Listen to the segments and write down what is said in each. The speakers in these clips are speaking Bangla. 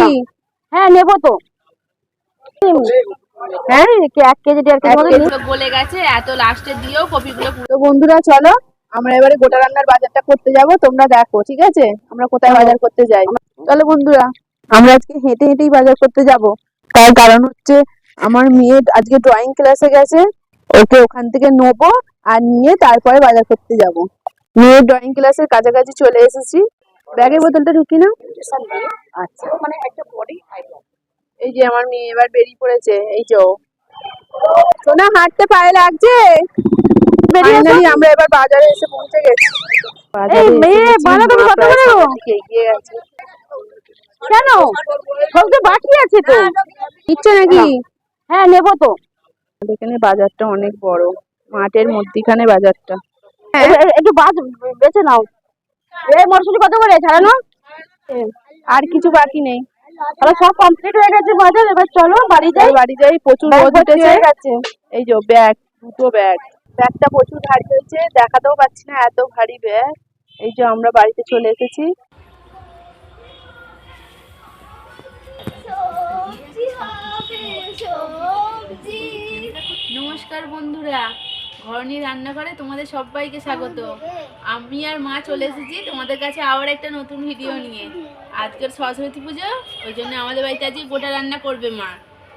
নাকি হ্যাঁ নেব তো। হ্যাঁ এক কেজি দেড় কেজি গলে গেছে এত লাস্টে দিয়েও কপিগুলো তো বন্ধুরা চলো আমরা এবারে গোটা রান্নার বাজারটা করতে যাব তোমরা দেখো ঠিক আছে? আমরা কোথায় বাজার করতে যাই। চলো বন্ধুরা আমরা আজকে হেঁটে হেঁটেই বাজার করতে যাব। তার কারণ হচ্ছে আমার মেয়ে আজকে ড্রয়িং ক্লাসে গেছে ওকে ওখান থেকে নেব আর নিয়ে তারপরে বাজার করতে যাব। মেয়ের ড্রয়িং ক্লাসের কাছাকাছি চলে এসেছি। ব্যাগের বোতলটা ঢুকি না আচ্ছা। মানে একটা বডি এই যে আমার মেয়ে এবার বেরিয়ে পড়েছে এই যে সোনা হাঁটতে পায়ে লাগছে? ফাইনালি আমরা এবার বাজারে এসে পৌঁছে গেছি। এই মেয়ে, বাঁধাকপি কত করে গো? এগিয়ে গেছে। কেন? সব তো বাকি আছে তো। ইচ্ছে নাকি? হ্যাঁ। নেব তো। এখানে বাজারটা অনেক বড়। মাঠের মধ্যিখানে বাজারটা। একটু বাজ বেছে নাও। এই কত করে? ছাড়ানো? আর কিছু বাকি নেই। তাহলে সব কমপ্লিট হয়ে গেছে বাজার? এবার চলো বাড়ি যাই বাড়ি যাই প্রচুর রোদ উঠেছে। হয়ে এই যে ব্যাগ দুটো ব্যাগ ব্যাগটা প্রচুর ভারী হয়েছে দেখাতেও পাচ্ছি না এত ভারী ব্যাগ এই যে আমরা বাড়িতে চলে এসেছি। নমস্কার বন্ধুরা। ঘরনি রান্নাঘরে তোমাদের সবাইকে স্বাগত। আমি আর মা চলে এসেছি তোমাদের কাছে আবার একটা নতুন ভিডিও নিয়ে। আজকের সরস্বতী পুজো ওই জন্য আমাদের বাড়িতে আজকে গোটা রান্না করবে মা।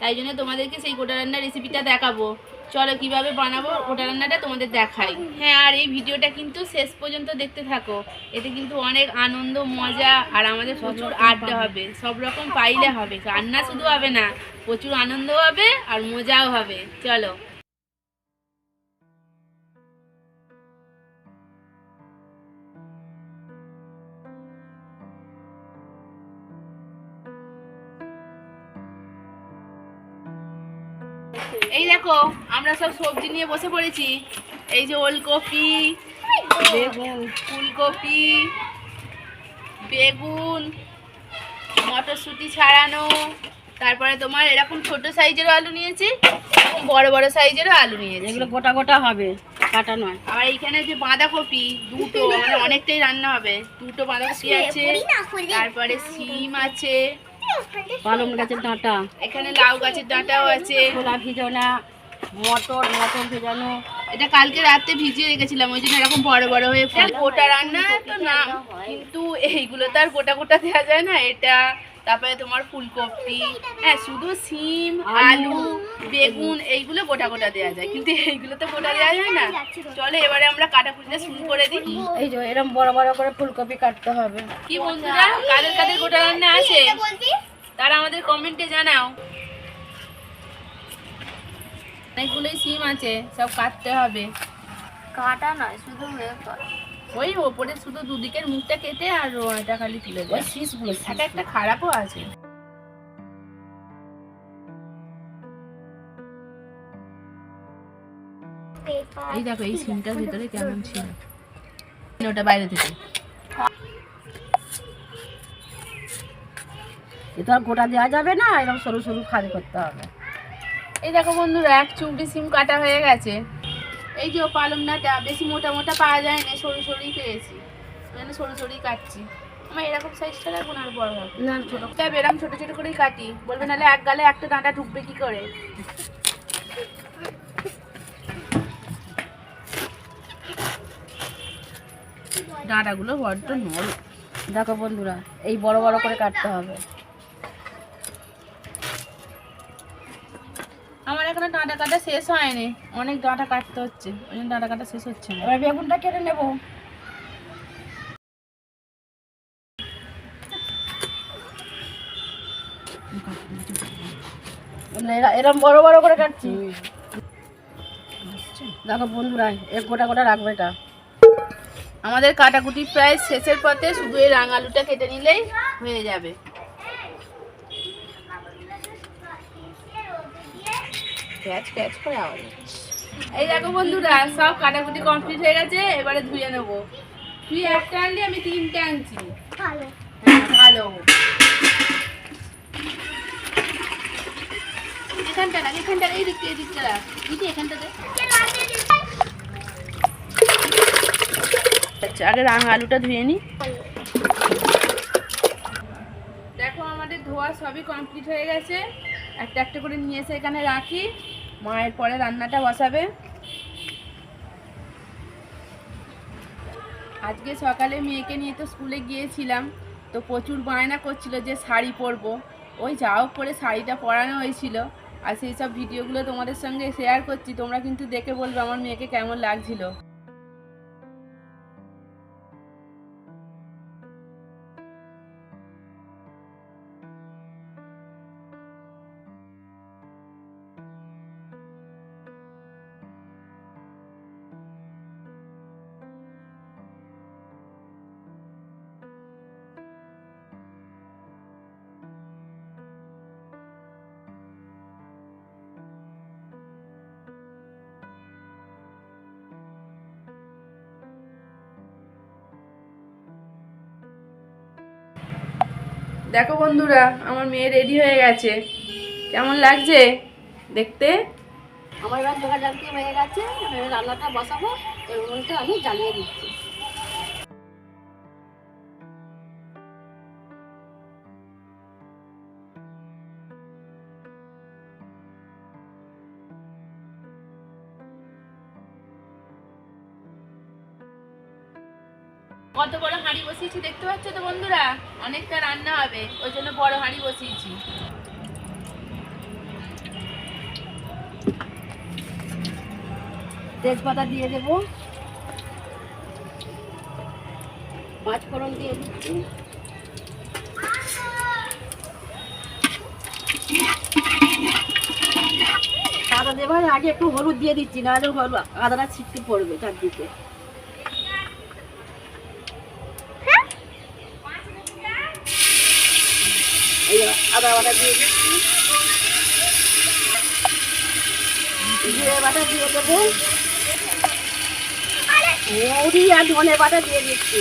তাই জন্য তোমাদেরকে সেই গোটা রান্নার রেসিপিটা দেখাবো। চলো কীভাবে বানাবো গোটা রান্নাটা তোমাদের দেখাই। হ্যাঁ আর এই ভিডিওটা কিন্তু শেষ পর্যন্ত দেখতে থাকো। এতে কিন্তু অনেক আনন্দ মজা আর আমাদের প্রচুর আড্ডা হবে। সব রকম পাইলে হবে। রান্না শুধু হবে না প্রচুর আনন্দ হবে আর মজাও হবে। চলো। এই দেখো আমরা সব সবজি নিয়ে বসে পড়েছি। এই যে ওলকপি বেগুন ফুলকপি বেগুন মটরশুঁটি ছাড়ানো তারপরে তোমার এরকম ছোট সাইজেরও আলু নিয়েছি এরকম বড় বড় সাইজেরও আলু নিয়েছি। এগুলো গোটা গোটা হবে কাটা নয়। আর এইখানে যে বাঁধাকপি দুটো মানে অনেকটাই রান্না হবে। দুটো বাঁধাকপি আছে তারপরে সিম আছে পালং গাছের ডাঁটা। এখানে লাউ গাছের ডাঁটাও আছে। ছোলা ভিজানা মটর মটর ভেজানো। এটা কালকে রাতে ভিজিয়ে রেখেছিলাম ওই জন্য এরকম বড় বড় হয়ে ফুল। গোটা রান্না তো না কিন্তু এইগুলো তো আর গোটা গোটা দেওয়া যায় না। এটা তারপরে তোমার ফুলকপি হ্যাঁ শুধু সিম আলু বেগুন এইগুলো গোটা গোটা দেওয়া যায়। কিন্তু এইগুলো তো গোটা দেওয়া যায় না। চলো এবারে আমরা কাটা কাটাকুটিটা শুরু করে দিই। এই যে এরকম বড় বড় করে ফুলকপি কাটতে হবে। কি বন্ধুরা কাদের কাদের গোটা রান্না আছে? তারা আমাদের কমেন্টে জানাও। অনেকগুলোই সিম আছে সব কাটতে হবে। কাটা নয় শুধু ওই ওপরে শুধু দুদিকের মুখটা কেটে আর এটা খালি তুলে ওই দেয় শীষগুলো একটা একটা খারাপও আছে। এই দেখো এই সিমটার ভিতরে কেমন ছিল। ওটা বাইরে থেকে। এটা আর গোটা দেওয়া যাবে না এরকম সরু সরু খালি করতে হবে। এই দেখো বন্ধুরা এক চুমটি সিম কাটা হয়ে গেছে। এই যে পালং ডাঁটা বেশি মোটা মোটা পাওয়া যায় না সরু সরুই পেয়েছি। জন্য সরু সরুই কাটছি। আমার এরকম সাইজটা রাখব না আর বড় রাখব না। ছোট তাই এরকম ছোট ছোট করেই কাটি। বলবে নাহলে এক গালে একটা ডাঁটা ঢুকবে কি করে? ডাঁটাগুলো বড্ড নরম। দেখো বন্ধুরা এই বড় বড় করে কাটতে হবে। এখানে ডাঁটা কাটা শেষ হয়নি। অনেক ডাঁটা কাটতে হচ্ছে। ওই জন্য ডাঁটা কাটা শেষ হচ্ছে না। এবার বেগুনটা কেটে নেব। এরকম বড় বড় করে কাটছি। দেখো বন্ধুরা এক গোটা গোটা রাখবে এটা। আমাদের কাটাকুটি প্রায় শেষের পথে শুধু এই রাঙালুটা কেটে নিলেই হয়ে যাবে। ক্যাচ ক্যাচ করে আওয়াজ এই দেখো বন্ধুরা সব কাটাকুটি কমপ্লিট হয়ে গেছে এবারে ধুয়ে নেব। তুই একটা আনলি আমি তিনটে আনছি। হ্যাঁ, ভালো এখানটা রাখ এখানটা এই দিকটা এই দিকটা রাখ। দিদি আচ্ছা আগে রাঙা আলুটা ধুয়ে নি। দেখো আমাদের ধোয়া সবই কমপ্লিট হয়ে গেছে। একটা একটা করে নিয়ে এসে এখানে রাখি। মায়ের পরে রান্নাটা বসাবে। আজকে সকালে মেয়েকে নিয়ে তো স্কুলে গিয়েছিলাম, তো প্রচুর বায়না করছিল যে শাড়ি পরবো। ওই যাও করে শাড়িটা পরানো হয়েছিল। আর সেই সব ভিডিওগুলো তোমাদের সঙ্গে শেয়ার করছি, তোমরা কিন্তু দেখে বলবে আমার মেয়েকে কেমন লাগছিল। দেখো বন্ধুরা, আমার মেয়ে রেডি হয়ে গেছে। কেমন লাগছে? দেখতে? আমার এবার জোগাড় হয়ে গেছে রান্নাটা বসাবো মধ্যে আমি জানিয়ে দিচ্ছি। বসিয়েছি দেখতে পাচ্ছ তো বন্ধুরা? অনেকটা রান্না হবে। ওই জন্য বড় হাঁড়ি বসিয়েছি। তেজপাতা দিয়ে দেবো। পাঁচ ফোড়ন দিয়ে দিচ্ছি। আদা দেবার আগে একটু হলুদ দিয়ে দিচ্ছি না হলে হলুদ আদাটা ছিটকে পড়বে চারদিকে এই আদা বাটা দিয়ে দিচ্ছি। জিরে বাটা দিয়ে দেবো। মৌরি আর ধনে বাটা দিয়ে দিচ্ছি।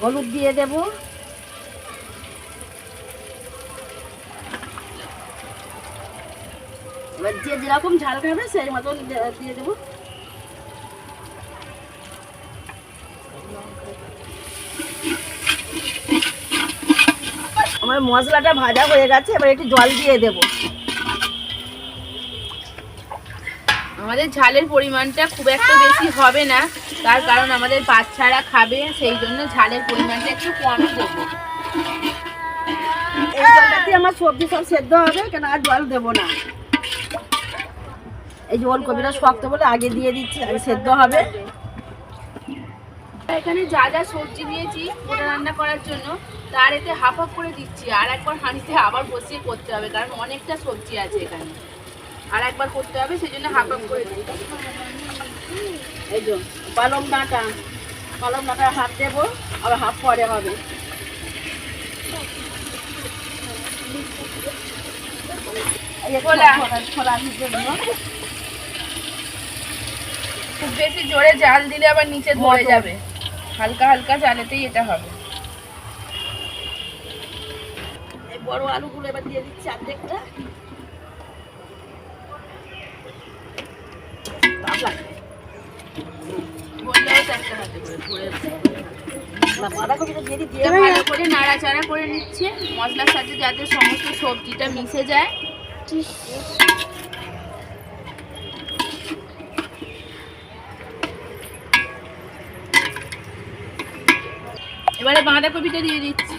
হলুদ দিয়ে দেব। যে যেরকম ঝাল খাবে সেই মতন দিয়ে দেবো। আমার মশলাটা ভাজা হয়ে গেছে এবার একটু জল দিয়ে দেবো। আমাদের ঝালের পরিমাণটা খুব একটা বেশি হবে না তার কারণ আমাদের বাচ্চারা খাবে সেই জন্য ঝালের পরিমাণটা একটু কম দেবো। এই জলটাতে আমার সবজি সব সেদ্ধ হবে কেন আর জল দেবো না। এই যে ওলকপিটা শক্ত বলে আগে দিয়ে দিচ্ছি আগে সেদ্ধ হবে। এখানে যা যা সবজি নিয়েছি ওটা রান্না করার জন্য তার এতে হাফ হাফ করে দিচ্ছি আর একবার হাঁড়িতে আবার বসিয়ে করতে হবে কারণ অনেকটা সবজি আছে এখানে। আর একবার করতে হবে সেই জন্য হাফ হাফ করে দিচ্ছি। এই যে পালং ডাঁটা পালং ডাঁটা হাফ দেবো আবার হাফ পরে হবে। খুব বেশি জোরে জাল দিলে আবার নিচে ধরে যাবে। হালকা হালকা জালেতেই এটা হবে। বড় আলুগুলো এবার দিয়ে দিচ্ছি অর্ধেকটা। ভালো করে নাড়াচাড়া করে নিচ্ছে। মশলার সাথে যাতে সমস্ত সবজিটা মিশে যায়। এবারে বাঁধাকপিটা দিয়ে দিচ্ছি।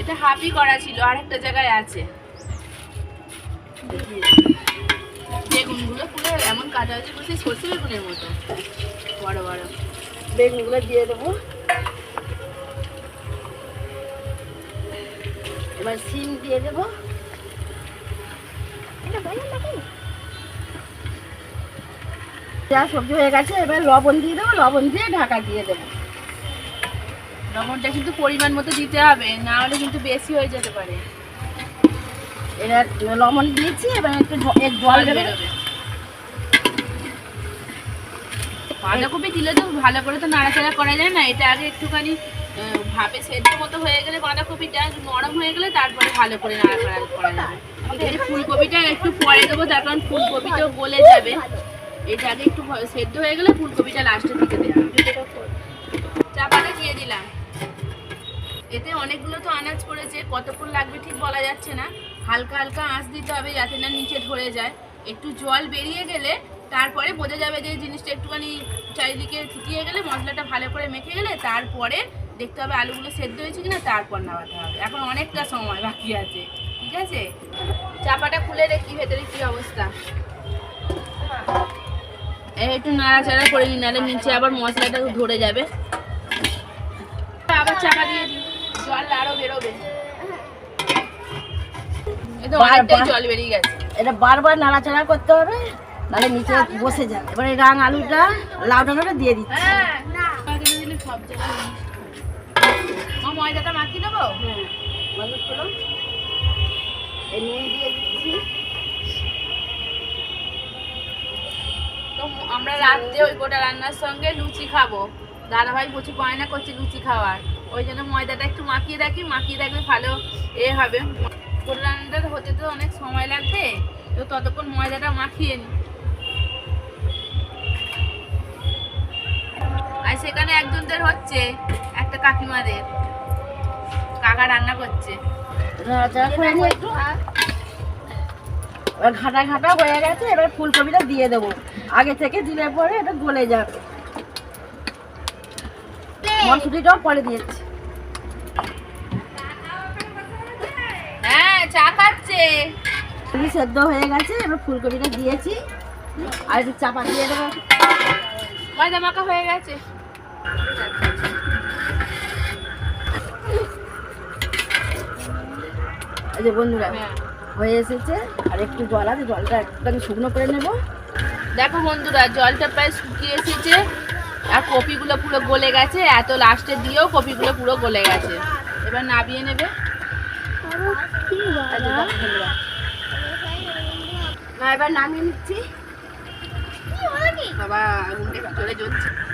এটা হাফই করা ছিল আর একটা জায়গায় আছে। বেগুনগুলো পুরো এমন কাটা হয়েছে বলছে সর্ষে বেগুনের মতো। বড় বড়। বেগুনগুলো দিয়ে দেবো। এবার সিম দিয়ে দেবো। যা সবজি হয়ে গেছে এবার লবণ দিয়ে দেবো লবণ দিয়ে ঢাকা দিয়ে দেবো। লবণটা কিন্তু পরিমাণ মতো দিতে হবে না হলে কিন্তু বেশি হয়ে যেতে পারে। এবার লবণ দিয়েছি এবার একটু জল বেরোবে বাঁধাকপি দিলে তো ভালো করে তো নাড়াচাড়া করা যায় না এটা আগে একটুখানি ভাপে সেদ্ধ মতো হয়ে গেলে বাঁধাকপিটা নরম হয়ে গেলে তারপরে ভালো করে নাড়াচাড়া করা যাবে। ফুলকপিটা একটু পরে দেবো তার কারণ ফুলকপিটাও গলে যাবে। এটা আগে একটু সেদ্ধ হয়ে গেলে ফুলকপিটা লাস্টে দিতে দেবে। চাপাটা দিয়ে দিলাম। এতে অনেকগুলো তো আনাজ পড়েছে কতক্ষণ লাগবে ঠিক বলা যাচ্ছে না। হালকা হালকা আঁচ দিতে হবে যাতে না নিচে ধরে যায়। একটু জল বেরিয়ে গেলে তারপরে বোঝা যাবে যে জিনিসটা একটুখানি চারিদিকে থিতিয়ে গেলে মশলাটা ভালো করে মেখে গেলে তারপরে দেখতে হবে আলুগুলো সেদ্ধ হয়েছে কিনা, তারপর নামাতে হবে। এখন অনেকটা সময় বাকি আছে, ঠিক আছে? চাপাটা খুলে দেখি ভেতরে কি অবস্থা। একটু নাড়াচাড়া করে নিই নাহলে নিচে আবার মশলাটা ধরে যাবে। আবার চাপা দিয়ে দিই জল বেরোবে। জল বেরিয়ে গেছে। এটা বারবার নাড়াচাড়া করতে হবে নাহলে নিচে বসে যাবে। এবার এই রাং আলুটা লাউ দিয়ে দিচ্ছি। হ্যাঁ ময়দাটা মাখিয়ে হ্যাঁ। নুন দিয়ে দিচ্ছি। তো আমরা রাত্রে ওই গোটা রান্নার সঙ্গে লুচি খাব। দাদাভাই প্রচুর বায়না করছে লুচি খাওয়ার। ওই জন্য ময়দাটা একটু মাখিয়ে রাখি মাখিয়ে রাখলে ভালো এ হবে। গোটা রান্নাটা হতে তো অনেক সময় লাগবে তো ততক্ষণ ময়দাটা মাখিয়ে নি। আর সেখানে একজনদের হচ্ছে একটা কাকিমাদের। কাকা রান্না করছে। একটু এবার ঘাটা ঘাটা হয়ে গেছে এবার ফুলকপিটা দিয়ে দেবো। আগে থেকে দিলে পরে এটা গলে যাবে। মটরশুটিটাও পরে দিয়েছি হ্যাঁ চা খাচ্ছে। সেদ্ধ হয়ে গেছে এবার ফুলকপিটা দিয়েছি। আর একটু চাপা দিয়ে দেবো। ময়দা মাখা হয়ে গেছে। এই যে বন্ধুরা হ্যাঁ এসেছে। আর একটু জল আছে জলটা একটু শুকনো করে নেব। দেখো বন্ধুরা জলটা প্রায় শুকিয়ে এসেছে। আর কপিগুলো পুরো গলে গেছে। এত লাস্টে দিয়েও কপিগুলো পুরো গলে গেছে। এবার নাবিয়ে নেবে। এবার নামিয়ে নিচ্ছি।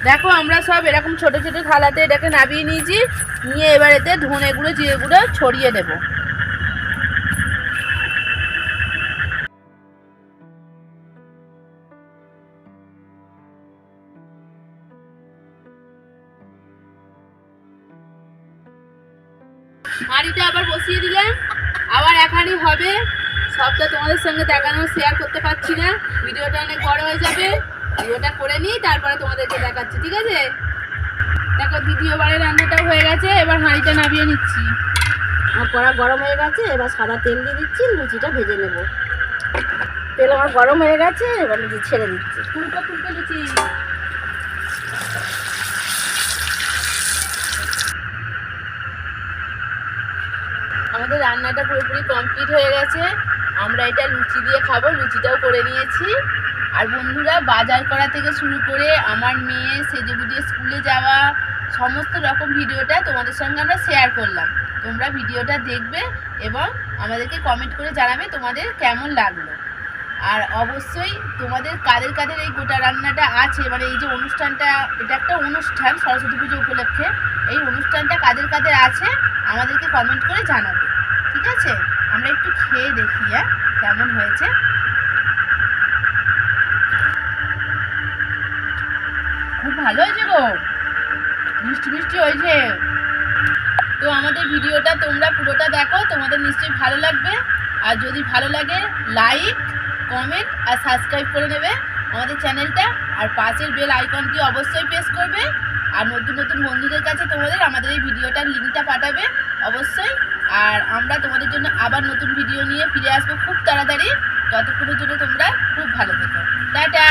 দেখো আমরা সব এরকম ছোট ছোট থালাতে এটাকে নাবিয়ে নিয়েছি। নিয়ে এবার এতে ধনে গুঁড়ো জিরে গুঁড়ো ছড়িয়ে দেবো। হাঁড়িটা আবার বসিয়ে দিলাম। আবার এক হবে। সবটা তোমাদের সঙ্গে দেখানো শেয়ার করতে পারছি না। ভিডিওটা অনেক বড় হয়ে যাবে। ভিডিওটা করে নিই, তারপরে তোমাদেরকে দেখাচ্ছি, ঠিক আছে? দেখো দ্বিতীয়বারের রান্নাটাও হয়ে গেছে। এবার হাঁড়িটা নামিয়ে নিচ্ছি। আমার কড়া গরম হয়ে গেছে, এবার সাদা তেল দিয়ে দিচ্ছি, লুচিটা ভেজে নেব। তেল আমার গরম হয়ে গেছে, এবার লুচি ছেড়ে দিচ্ছি। ফুলকো ফুলকো লুচি। আমাদের রান্নাটা পুরোপুরি কমপ্লিট হয়ে গেছে। আমরা এটা লুচি দিয়ে খাব, লুচিটাও করে নিয়েছি। আর বন্ধুরা, বাজার করা থেকে শুরু করে আমার মেয়ে সেজে গুজিয়ে স্কুলে যাওয়া, সমস্ত রকম ভিডিওটা তোমাদের সঙ্গে আমরা শেয়ার করলাম। তোমরা ভিডিওটা দেখবে এবং আমাদেরকে কমেন্ট করে জানাবে তোমাদের কেমন লাগল। আর অবশ্যই তোমাদের কাদের কাদের এই গোটা রান্নাটা আছে মানে এই যে অনুষ্ঠানটা, এটা একটা অনুষ্ঠান, সরস্বতী পুজো উপলক্ষে। এই অনুষ্ঠানটা কাদের কাদের আছে, আমাদেরকে কমেন্ট করে জানাবে। আছে? আমরা একটু খেয়ে দেখি হ্যাঁ? কেমন হয়েছে? খুব ভালো হয়েছে গো। মিষ্টি মিষ্টি হয়েছে। তো আমাদের ভিডিওটা তোমরা পুরোটা দেখো, তোমাদের নিশ্চয়ই ভালো লাগবে। আর যদি ভালো লাগে লাইক কমেন্ট আর সাবস্ক্রাইব করে নেবে আমাদের চ্যানেলটা। আর পাশের বেল আইকনটি অবশ্যই প্রেস করবে। আর নতুন নতুন বন্ধুদের কাছে তোমাদের আমাদের এই ভিডিওটার লিঙ্কটা পাঠাবে। অবশ্যই আর আমরা তোমাদের জন্য আবার নতুন ভিডিও নিয়ে ফিরে আসব খুব তাড়াতাড়ি। ততক্ষণের জন্য তোমরা খুব ভালো থেকো। টাটা!